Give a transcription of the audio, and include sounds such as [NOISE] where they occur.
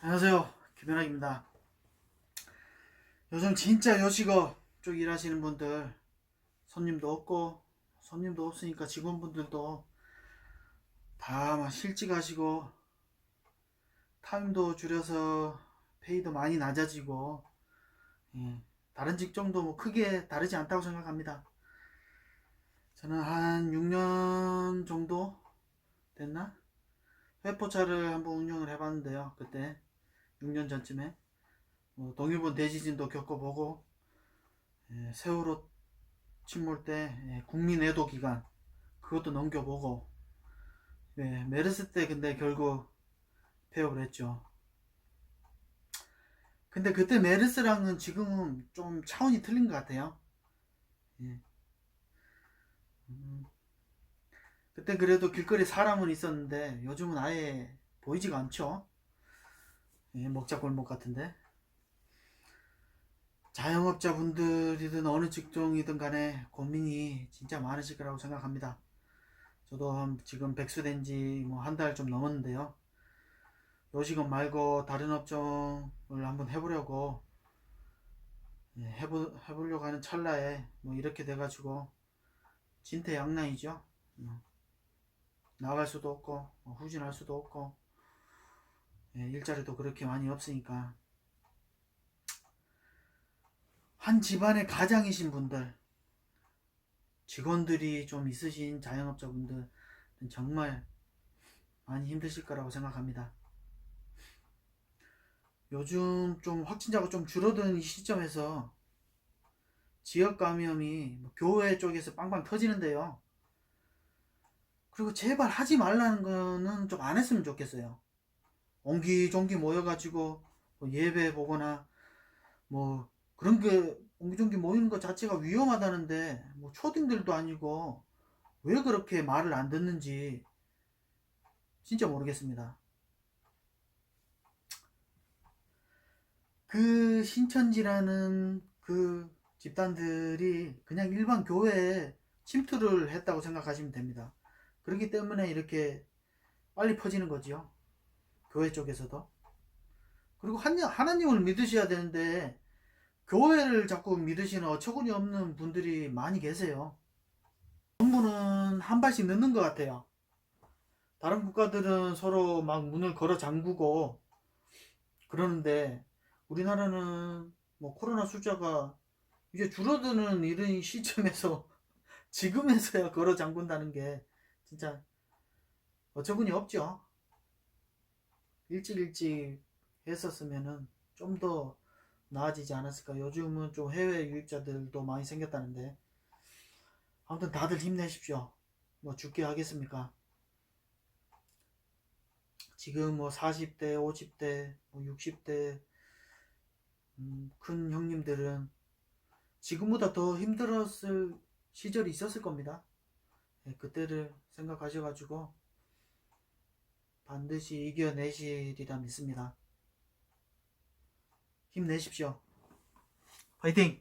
안녕하세요. 김현학입니다. 요즘 진짜 요식업 쪽 일하시는 분들 손님도 없고 손님도 없으니까 직원분들도 다막 실직 하시고 타임도 줄여서 페이도 많이 낮아지고 예, 다른 직종도 뭐 크게 다르지 않다고 생각합니다. 저는 한 6년 정도 됐나? 회포차를 한번 운영을 해봤는데요. 그때 6년 전쯤에 뭐 동일본 대지진도 겪어보고 예, 세월호 침몰 때 예, 국민 애도 기간 그것도 넘겨보고 예, 메르스 때 근데 결국 폐업을 했죠. 근데 그때 메르스랑은 지금은 좀 차원이 틀린 것 같아요. 예. 음, 그때 그래도 길거리 사람은 있었는데 요즘은 아예 보이지가 않죠. 예, 먹자골목 같은데. 자영업자분들이든 어느 직종이든 간에 고민이 진짜 많으실 거라고 생각합니다. 저도 한- 지금 백수된 지 뭐 한 달 좀 넘었는데요. 요식업 말고 다른 업종을 한번 해보려고 예, 해보, 해보려고 하는 찰나에 뭐 이렇게 돼가지고 진퇴양난이죠. 음. 나갈 수도 없고 뭐 후진할 수도 없고 예, 일자리도 그렇게 많이 없으니까 한 집안의 가장이신 분들 직원들이 좀 있으신 자영업자분들은 정말 많이 힘드실 거라고 생각합니다. 요즘 좀 확진자가 좀 줄어든 이 시점에서 지역 감염이 뭐 교회 쪽에서 빵빵 터지는데요. 그리고 제발 하지 말라는 거는 좀 안 했으면 좋겠어요. 옹기종기 모여가지고 뭐 예배 보거나 뭐 그런 게 옹기종기 모이는 것 자체가 위험하다는데 뭐 초딩들도 아니고 왜 그렇게 말을 안 듣는지 진짜 모르겠습니다. 그 신천지라는 그 집단들이 그냥 일반 교회에 침투를 했다고 생각하시면 됩니다. 그렇기 때문에 이렇게 빨리 퍼지는 거지요. 교회 쪽에서도. 그리고 한- 하나님을 믿으셔야 되는데 교회를 자꾸 믿으시는 어처구니 없는 분들이 많이 계세요. 정부는 한 발씩 늦는 것 같아요. 다른 국가들은 서로 막 문을 걸어 잠그고 그러는데 우리나라는 뭐 코로나 숫자가 이제 줄어드는 이런 시점에서 [LAUGHS] 지금에서야 걸어 잠근다는 게 진짜 어처구니 없죠. 일찍 일찍 했었으면은 좀 더 나아지지 않았을까. 요즘은 좀 해외 유입자들도 많이 생겼다는데. 아무튼 다들 힘내십시오. 뭐 죽게 하겠습니까? 지금 뭐 40대, 50대, 뭐 60대, 음, 큰 형님들은 지금보다 더 힘들었을 시절이 있었을 겁니다. 예, 그때를 생각하셔가지고 반드시 이겨내시리라 믿습니다. 힘내십시오. 화이팅!